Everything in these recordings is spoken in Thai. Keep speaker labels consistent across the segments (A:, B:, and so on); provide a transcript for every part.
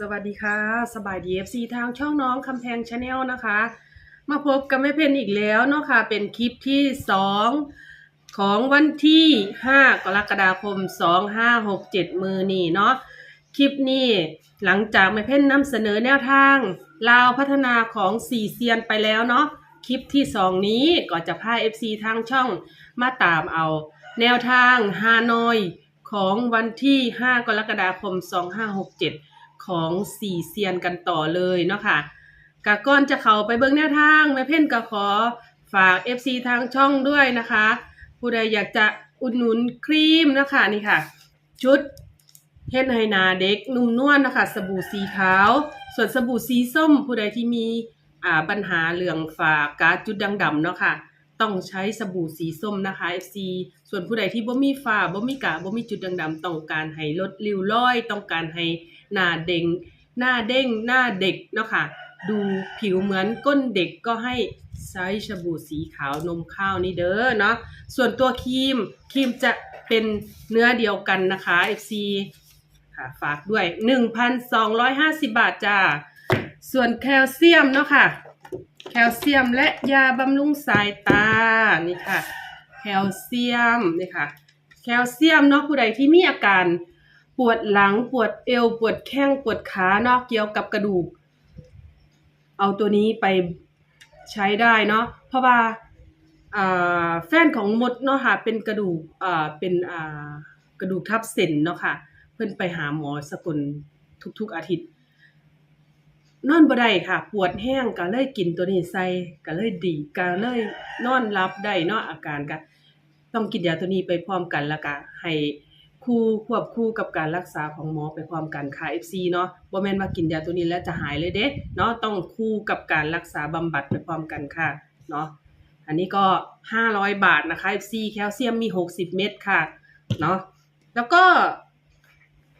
A: สวัสดีค่ะ สบายดี FC ทางช่องน้องคำแพงชาแนลนะคะ มาพบกับแม่เพนอีกแล้วเนาะค่ะ เป็นคลิปที่2ของวันที่5กรกฎาคม2567มือนี่เนาะคลิปนี้หลังจากแม่เพนนำเสนอแนวทางลาวพัฒนาของสี่เซียนไปแล้วเนาะคลิปที่2นี้ก็จะพา FC ทางช่องมาตามเอา แนวทางฮานอยของวันที่ 5 กรกฎาคม 2567 ของสี่เซียนกันต่อเลยเนาะค่ะกะก่อนจะเข้าไปเบิ่งแนวทางแม่เพ่นก็ขอฝาก FC ทางช่องด้วยนะคะ ผู้ใดอยากจะอุดหนุนครีมนะคะนี่ค่ะ ชุดเฮ็ดให้หนาเด็กนุ่มนวลนะคะ สบู่สีขาว ส่วนสบู่สีส้ม ผู้ใดที่มีอ่าปัญหาเรื่องฝากกาจุดดังดำเนาะค่ะต้องใช้สบู่สีส้มนะคะ FC ส่วนผู้ใดที่บ่มีฝ้าบ่มีกะบ่มีจุดด่างๆต้องการให้ลดริ้วรอย ต้องการให้ หน้าเด้งหน้าเด้งหน้าเด็กเนาะค่ะดูผิวเหมือนก้นเด็กก็ให้ใช้สบู่สีขาวนมข้าวนี่เด้อเนาะส่วนตัวครีมครีมจะเป็นเนื้อเดียวกันนะคะ FC ค่ะฝากด้วย 1,250 บาทจ้า ส่วนแคลเซียมเนาะค่ะ แคลเซียมและยาบำรุงสายตา นี่ค่ะ แคลเซียมนี่ค่ะ แคลเซียมเนาะผู้ใดที่มีอาการ ปวดหลังปวดเอว ปวดแข้งปวดขาเนาะเกี่ยวกับกระดูก เอาตัวนี้ไปใช้ได้เนาะเพราะว่าแฟนของมดเนาะค่ะเป็นกระดูกเป็นกระดูกทับเส้นเนาะค่ะ เพิ่อนไปหาหมอสกลทุกๆอาทิตย์นอนบ่ได้ค่ะ ปวดแห้งก็เลยกินตัวนี้ใส่ก็เลยดีก็เลยนอนหลับได้เนาะอาการก็ต้องกินยาตัวนี้ไปพร้อมกันแล้วก็ให้ คู่ควบคู่กับการรักษาของหมอไปพร้อมกันค่ะ FC เนาะบ่แม่นว่ากินยาตัวนี้แล้วจะหายเลยเด้เนาะต้องคู่กับการรักษาบำบัดไปพร้อมกันค่ะเนาะอันนี้ก็ 500 บาทนะคะ FC แคลเซียมมี 60 เม็ดค่ะเนาะแล้วก็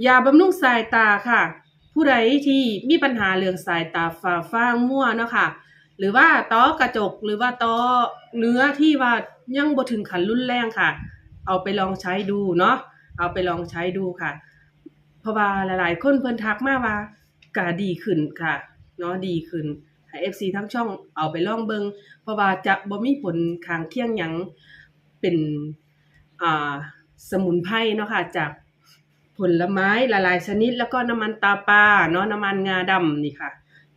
A: ยาบำรุงสายตาค่ะ ผู้ใดที่มีปัญหาเรื่องสายตาฝ่าฟางมั่วเนาะค่ะหรือว่าต้อกระจกหรือว่าต้อเนื้อที่ว่ายังบ่ถึงขั้นรุนแรงค่ะ เอาไปลองใช้ดูเนาะ เอาไปลองใช้ดูค่ะ เพราะว่าหลายๆ คนเพิ่นทักมาว่าก็ดีขึ้นค่ะเนาะดีขึ้นให้ FC ทั้งช่องเอาไปลองเบิงเพราะว่าจะบ่มีผลข้างเคียงหยังเป็นอ่าสมุนไพรเนาะค่ะจากผลไม้หลายๆชนิด แล้วก็น้ำมันตาปลาเนาะน้ำมันงาดำนี่ค่ะ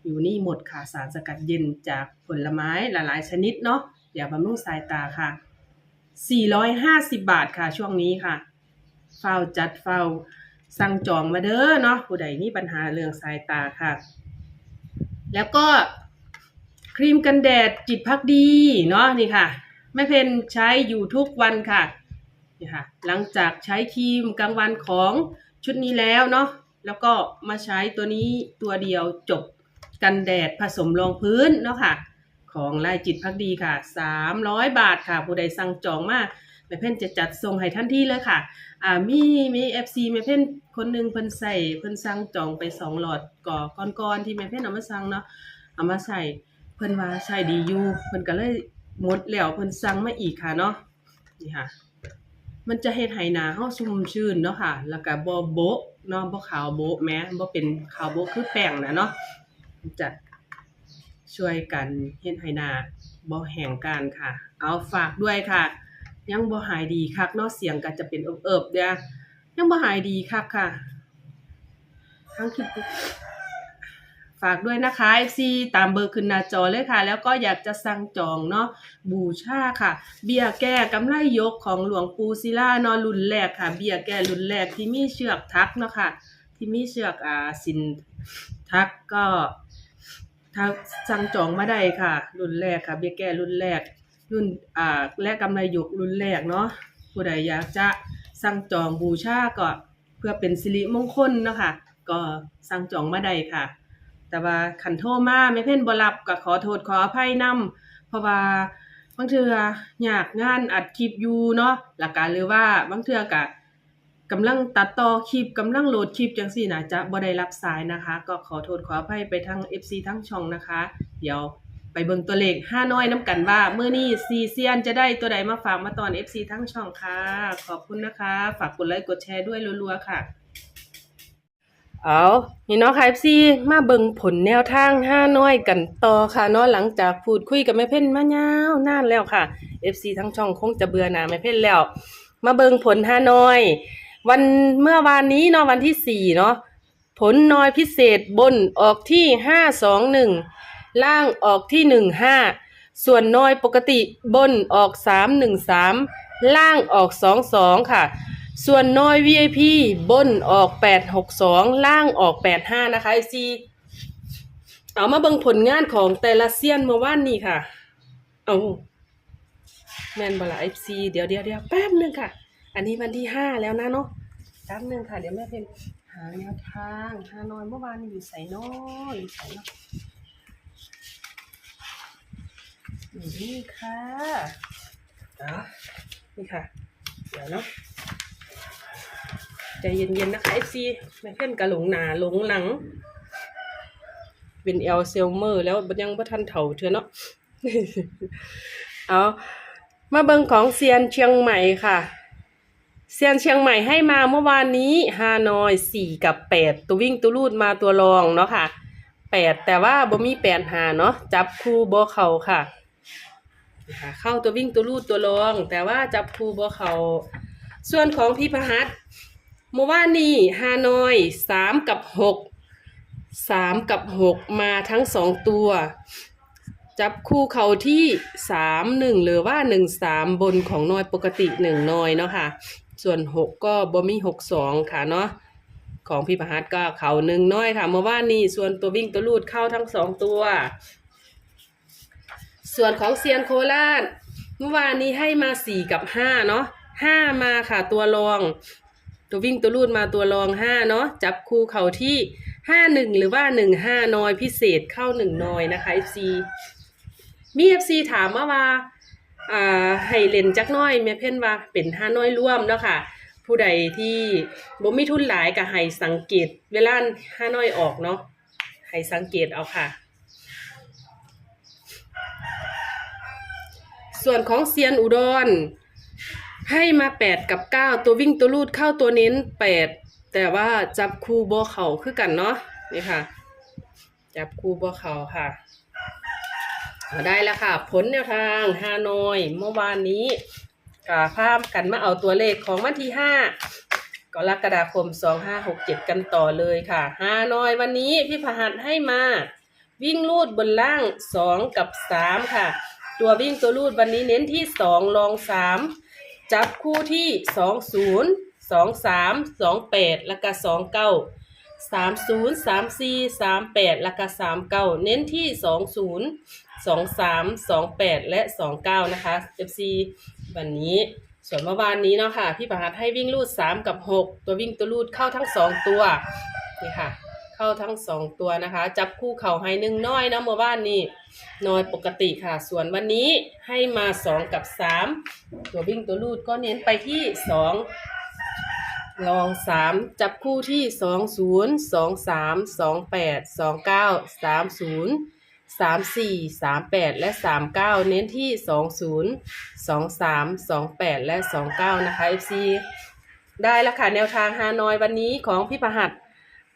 A: อยู่นี่หมดค่ะสารสกัดเย็นจากผลไม้หลายๆชนิดเนาะอย่าบำรุงสายตาค่ะ 450 บาทค่ะช่วงนี้ค่ะ เฝ้าจัดเฝ้าสั่งจองมาเด้อเนาะผู้ใดมีปัญหาเรื่องสายตาค่ะ แล้วก็ครีมกันแดดจิตพักดีเนาะนี่ค่ะแม่เพนใช้อยู่ทุกวันค่ะนี่ค่ะ หลังจากใช้ครีมกลางวันของชุดนี้แล้วเนาะแล้วก็มาใช้ตัวนี้ตัวเดียวจบกันแดดผสมรองพื้นเนาะค่ะ ของลายจิตพักดีค่ะ 300 บาทค่ะ ผู้ใดสั่งจองมา แม่เพ่นจะจัดส่งให้ทันทีเลยค่ะ อ่ามีมี FC แม่เพ่นคนหนึ่งเพิ่นใส่เพิ่นสั่งจองไปสองหลอดก่อก่อนๆที่แม่เพ่นเอามาสั่งเนาะเอามาใส่เพิ่นว่าใช้ดีอยู่เพิ่นก็เลยหมดแล้วเพิ่นสั่งมาอีกค่ะเนาะนี่ค่ะ มันจะเฮ็ดให้หน้าเฮาชุ่มชื่นเนาะค่ะ แล้วก็บ่โบ๊ะเนาะบ่ขาวโบ๊ะแม้บ่เป็นขาวโบ๊ะคือแป้งนะเนาะจะช่วยกันเฮ็ดให้หนาบ่แห้งกานค่ะ เอาฝากด้วยค่ะ ยังบ่หายดีคักเนาะเสียงก็จะเป็นเอิบๆเด้อยังบ่หายดีคักค่ะทั้งคลิปฝากด้วยนะคะ FC ตามเบอร์ขึ้นหน้าจอเลยค่ะ แล้วก็อยากจะสั่งจองเนาะบูชาค่ะ เบียแก้กำไรยกของหลวงปู่ศิลาเนอรุ่นแรกค่ะ เบียแก้รุ่นแรกที่มีเชือกทักเนาะค่ะ ที่มีเชือกอ่าสินทักก็ทักสั่งจองมาได้ค่ะ รุ่นแรกค่ะ เบียแก้รุ่นแรก รุ่นอ่าและกำไรหยกรุ่นแรกเนาะผู้ใดอยากจะสั่งจองบูชาก็เพื่อเป็นสิริมงคลเนาะค่ะก็สั่งจองมาได้ค่ะ แต่ว่าขันโทรมาไม่เพ่นบรับก็ขอโทษขออภัยนํเพราะว่าบางเทื่อยากงานอัดคลิปอยู่เนาะหลักการหรือว่าบางเทื่อก็กำลังตัดต่อคลิปกำลังโหลดคลิปจังซี่นะจะบ่ได้รับสายนะคะ ก็ขอโทษขออภัยไปทาง FC ทั้งช่องนะคะ เดี๋ยว ไปเบิ่งตัวเลข5น้อยน้ำกันว่าเมื้อนี้ซีเซียนจะได้ตัวใดมาฝากมาตอน FC ทั้งช่องค่ะ ขอบคุณนะคะ ฝากกดไลค์กดแชร์ด้วยรัวๆค่ะ เอานี่เนาะค่ะ FC มาเบิ่งผลแนวทางห้าน้อยกันต่อค่ะเนาะหลังจากพูดคุยกับแม่เพ่นมายาวนานแล้วค่ะ FC ทั้งช่องคงจะเบื่อหน่าแม่เพ่นแล้ว มาเบิ่งผลห้าน้อย วันเมื่อวานนี้เนาะวันที่สี่เนาะผลน้อยพิเศษบนออกที่ห้าสองหนึ่ง ล่างออกที่หนึ่งห้าส่วนน้อยปกติบนออกสามหนึ่งสามล่างออกสองสองค่ะ ส่วนน้อย VIP บนออก862ล่างออก85นะคะ FC เอามาเบิ่งผลงานของแต่ละเซียนเมื่อวานนี้ค่ะ เอาแม่นบ่ละ FC เดี๋ยวเดี๋ยวเดี๋ยวแป๊บหนึงค่ะ อันนี้วันที่5แล้วนะเนาะแป๊บหนึงค่ะ เดี๋ยวแม่เป็นหาแนวทางฮานอยเมื่อวานนี้อยู่ใส่น้อยอยู่ใส่เนาะอยู่ นี่ค่ะอะนี่ค่ะ เดี๋ยวเนาะใจเย็นๆนะคะ FC แม่เพื่อนกะหลงหนาหลงหลัง เป็นเอลเซลเมอร์แล้วยังบ่ทันเฒ่าเธอเนาะเอามาเบิงของเซียนเชียงใหม่ค่ะเซียนเชียงใหม่ให้มาเมื่อวานนี้ฮานอยสี่กับแปดตัววิ่งตัวรูดมาตัวรองเนาะค่ะแปดแต่ว่าบ่มีแปดหาเนาะจับคู่บ่เข่าค่ะ นะคะเข้าตัววิ่งตัวรูดตัวรอง แต่ว่าจับคู่บ่เข่าส่วนของพี่พหัสเมื่อวานนี้ฮานอยสามกับหกสามกับหกมาทั้งสองตัว จับคู่เขาที่สามหนึ่งหรือว่าหนึ่งสามบนของนอยปกติหนึ่งนอยเนาะค่ะ ส่วนหกก็บ่มีหกสองค่ะเนาะของพี่ประหัสก็เขาหนึ่งน้อยค่ะ เมื่อวานนี้ส่วนตัววิ่งตัวลูดเข้าทั้งสองตัว ส่วนของเซียนโคราชเมื่อวานนี้ให้มาสี่กับห้าเนาะห้ามาค่ะตัวรอง ตัววิ่งตัวรูดมาตัวรองห้าเนาะจับคู่เขาที่ห้าหนึ่งหรือว่าหนึ่งห้านอยพิเศษเข้าหนึ่งนอยนะคะ FC มี FC ถามมาว่าอ่าให้เล่นจักน้อยแม่เพ่นว่าเป็นห้าน้อยร่วมเนาะค่ะผู้ใดที่บ่มีทุนหลายก็ให้สังเกต เวลาห้าน้อยออกเนาะให้สังเกตเอาค่ะ ส่วนของเซียนอุดร ให้มาแปดกับเก้าตัววิ่งตัวลูดเข้าตัวเน้นแปดแต่ว่าจับคู่บ่เขาคือกันเนาะนี่ค่ะ จับคู่บ่เขาค่ะเอาได้แล้วค่ะ ผลแนวทางฮานอยเมื่อวานนี้กาภาพกันมาเอาตัวเลขของวันที่ห้ากรกฎาคมสองห้าหกเจ็ดกันต่อเลยค่ะฮานอยวันนี้พี่พหัสให้มา วิ่งลูดบนล่างสองกับสามค่ะ ตัววิ่งตัวลูดวันนี้เน้นที่สองลองสามจับคู่ที่สองศูนย์สองสามสองแปดแล้วก็สองเก้าสามศูนย์สามสี่สามแปดแล้วก็สามเก้าเน้นที่สองศูนย์สองสามสองแปดและสองเก้านะคะ FC วันนี้ส่วนเมื่อวานนี้เนาะค่ะ พี่ประหัสให้วิ่งลูดสามกับหกตัววิ่งตัวลูดเข้าทั้งสองตัวนี่ค่ะ เข้าทั้งสองตัวนะคะ จับคู่เข่าให้หนึ่งน้อยนะเมื่อวานนี้น้อยปกติค่ะ ส่วนวันนี้ให้มาสองกับสามตัววิ่งตัวลูดก็เน้นไปที่สองลองสามจับคู่ที่สองศูนย์สองสามสองแปดสองเก้าสามศูนย์สามสี่สามแปดและสามเก้าเน้นที่สองศูนย์สองสามสองแปดและสองเก้านะคะ FC ได้แล้วค่ะแนวทางฮานอยวันนี้ของพี่ประหัส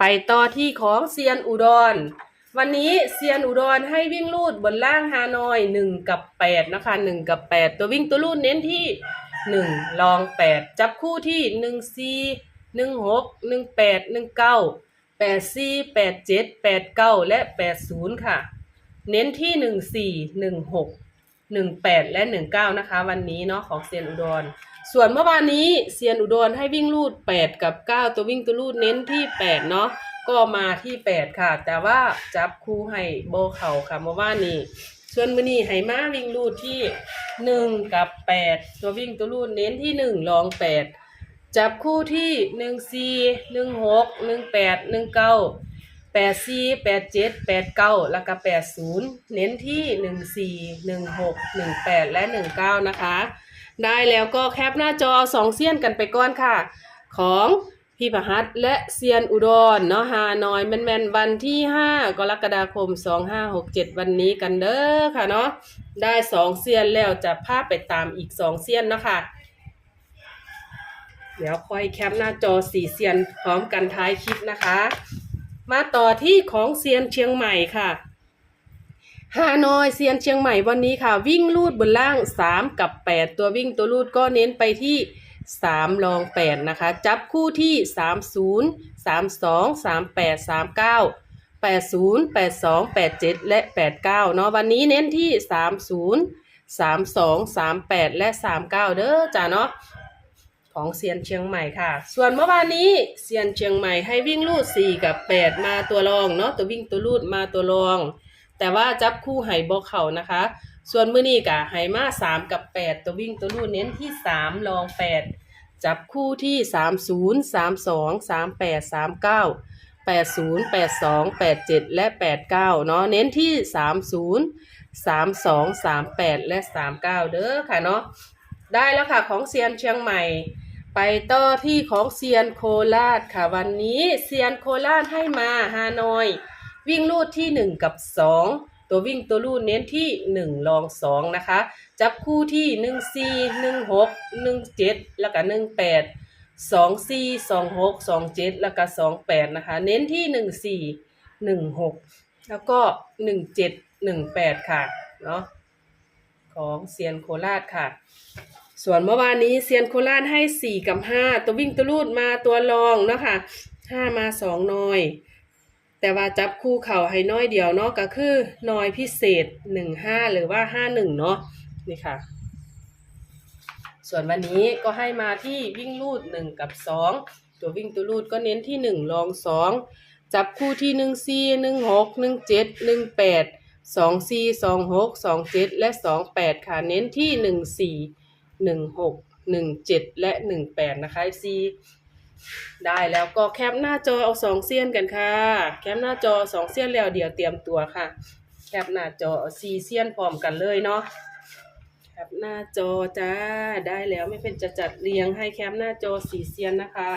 A: ไปต่อที่ของเซียนอุดร วันนี้เซียนอุดรให้วิ่งลูดบนล่างฮานอยหนึ่งกับแปดนะคะหนึ่งกับแปดตัววิ่งตัวลูดเน้นที่หนึ่งลองแปดจับคู่ที่หนึ่งสี่หนึ่งหกหนึ่งแปดหนึ่งเก้าแปดสี่แปดเจ็ดแปดเก้าและแปดศูนย์ค่ะ เน้นที่หนึ่งสี่หนึ่งหกหนึ่งแปดและหนึ่งเก้านะคะ วันนี้เนาะของเซียนอุดร ส่วนเมื่อวานนี้เซียนอุดรให้วิ่งลูดแปดกับเก้าตัววิ่งตัวลูดเน้นที่แปดเนาะก็มาที่แปดค่ะ แต่ว่าจับคู่ให้โบเข่าค่ะเมื่อวานนี้ส่วนมือนี้ให้มาวิ่งลูดที่หนึ่งกับแปดตัววิ่งตัวลูดเน้นที่หนึ่งลองแปดจับคู่ที่หนึ่งสี่หนึ่งหกหนึ่งแปดหนึ่งเก้าแปดสี่แปดเจ็ดแปดเก้าแล้วก็แปดศูนย์เน้นที่หนึ่งสี่หนึ่งหกหนึ่งแปดและหนึ่งเก้านะคะ ได้แล้วก็แคปหน้าจอสองเสี้ยนกันไปก่อนค่ะ ของพี่ประหัสและเซียนอุดรเนาะฮานอยแมนๆวันที่ 5 กรกฎาคม 2567 วันนี้กันเด้อค่ะเนาะได้สองเซียนแล้วจะพาไปตามอีกสองเซียนเนาะค่ะเดี๋ยวค่อยแคปหน้าจอสี่เซียนพร้อมกันท้ายคลิปนะคะ มาต่อที่ของเซียนเชียงใหม่ค่ะ ฮานอยเซียนเชียงใหม่วันนี้ค่ะ วิ่งลูดบนล่าง 3 กับ 8 ตัววิ่งตัวลูดก็เน้นไปที่3รอง 8 นะคะ จับคู่ที่ 30 32 38 39 80 82 87 และ 89 เนาะวันนี้เน้นที่ 30 32 38 และ 39 เด้อจ้าเนาะของเซียนเชียงใหม่ค่ะ ส่วนเมื่อวานนี้เซียนเชียงใหม่ให้วิ่งลูด 4 กับ 8 มาตัวรองเนาะตัววิ่งตัวลูดมาตัวรอง แต่ว่าจับคู่ไห่บอเข่านะคะ ส่วนมื้อนี้กะไห่มาสามกับแปดตัววิ่งตัวลูดเน้นที่สามรองแปดจับคู่ที่สามศูนย์สามสองสามแปดสามเก้าแปดศูนย์แปดสองแปดเจ็ดและแปดเก้าเนาะเน้นที่สามศูนย์สามสองสามแปดและสามเก้าเด้อค่ะเนาะได้แล้วค่ะของเซียนเชียงใหม่ ไปต่อที่ของเซียนโคราชค่ะวันนี้เซียนโคราชให้มาฮานอย วิ่งลูดที่หนึ่งกับสองตัววิ่งตัวลูดเน้นที่หนึ่งรองสองนะคะ จับคู่ที่หนึ่งสี่หนึ่งหกหนึ่งเจ็ดแล้วก็หนึ่งแปดสองสี่สองหกสองเจ็ดแล้วก็สองแปดนะคะ เน้นที่หนึ่งสี่หนึ่งหกแล้วก็หนึ่งเจ็ดหนึ่งแปดค่ะ เนาะของเซียนโคราชค่ะส่วนเมื่อวานนี้เซียนโคราชให้สี่กับห้าตัววิ่งตัวลูดมาตัวรองเนาะค่ะห้ามาสองหน้อย แต่ว่าจับคู่เข่าให้น้อยเดียวเนาะก็คือน้อยพิเศษหนึ่งห้าหรือว่าห้าหนึ่งเนาะนี่ค่ะ ส่วนวันนี้ก็ให้มาที่วิ่งลูดหนึ่งกับสองตัววิ่งตัวลูดก็เน้นที่หนึ่งรองสองจับคู่ที่หนึ่งสี่หนึ่งหกหนึ่งเจ็ดหนึ่งแปดสองสี่สองหกสองเจ็ดและสองแปดค่ะเน้นที่หนึ่งสี่หนึ่งหกหนึ่งเจ็ดและหนึ่งแปดนะคะซี ได้แล้วก็แคปหน้าจอเอาสองเสี้ยนกันค่ะ แคปหน้าจอสองเสี้ยนแล้วเดี๋ยวเตรียมตัวค่ะ แคปหน้าจอสี่เสี้ยนพร้อมกันเลยเนาะแคปหน้าจอจ้าได้แล้วไม่เป็นจะจัดเรียงให้แคปหน้าจอสี่เสี้ยนนะคะ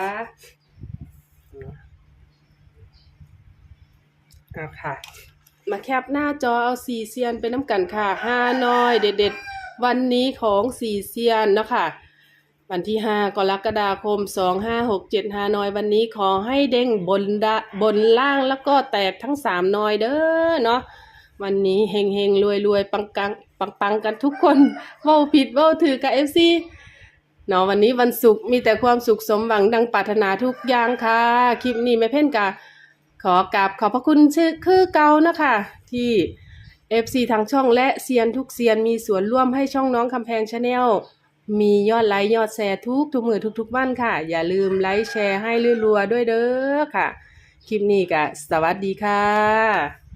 A: อะค่ะ มาแคปหน้าจอเอาสี่เซียนไปน้ำกันค่ะห้าน้อยเด็ดๆวันนี้ของสี่เซียนเนาะค่ะ วันที่ห้ากรกฎาคมสองห้าหกเจ็ดฮานอยวันนี้ขอให้เด้งบนดะบนล่างแล้วก็แตกทั้งสามนอยเด้อเนาะวันนี้เฮงเฮงรวยรวยปังกังปังปังกันทุกคนเว้าผิดเว้าถือกับเอฟซีเนาะวันนี้วันศุกร์มีแต่ความสุขสมหวังดังปรารถนาทุกอย่างค่ะ คลิปนี้ไม่เพ่นกาขอกราบขอบพระคุณชื่อคือเก่านะคะ ที่ FC ทางช่องและเซียนทุกเซียนมีส่วนร่วมให้ช่องน้องคำแพงชาแนล มียอดไลค์ยอดแชร์ทุกทุกมือทุกทุกวันค่ะ อย่าลืมไลค์แชร์ให้รัวๆด้วยเด้อค่ะ คลิปนี้ก็สวัสดีค่ะ